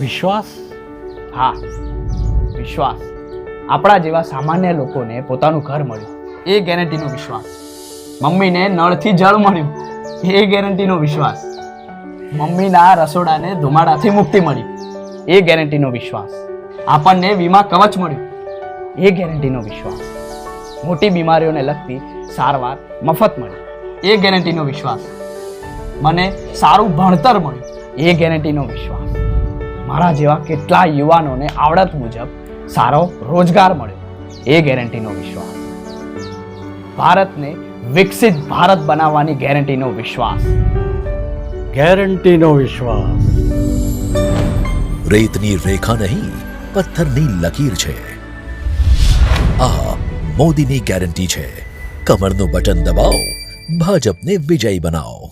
વિશ્વાસ? હા, વિશ્વાસ. આપણા જેવા સામાન્ય લોકોને પોતાનું ઘર મળ્યું. એ ગેરંટીનો વિશ્વાસ. મમ્મીને નળથી જળ મળ્યું. એ ગેરંટીનો વિશ્વાસ. મમ્મીના રસોડાને ધુમાડાથી મુક્તિ મળી. એ ગેરંટીનો વિશ્વાસ. આપણને વીમા કવચ મળ્યું. એ ગેરંટીનો વિશ્વાસ. મોટી બીમારીઓને લગતી સારવાર, મફત મળી. એ ગેરંટીનો વિશ્વાસ. મને સારું ભણતર મળ્યું. એ ગેરંટીનો વિશ્વાસ. મારા જેવા કેટલા યુવાનોને આવડત મુજબ સારો રોજગાર મળ્યો એ ગેરંટીનો વિશ્વાસ. ભારતને વિકસિત ભારત બનાવવાની ગેરંટીનો વિશ્વાસ. ગેરંટીનો વિશ્વાસ. રેતની રેખા નહીં પથ્થરની લકીર છે. આ મોદીની ગેરંટી છે. કમરનું બટન દબાવો ભાજપને વિજયી બનાવો.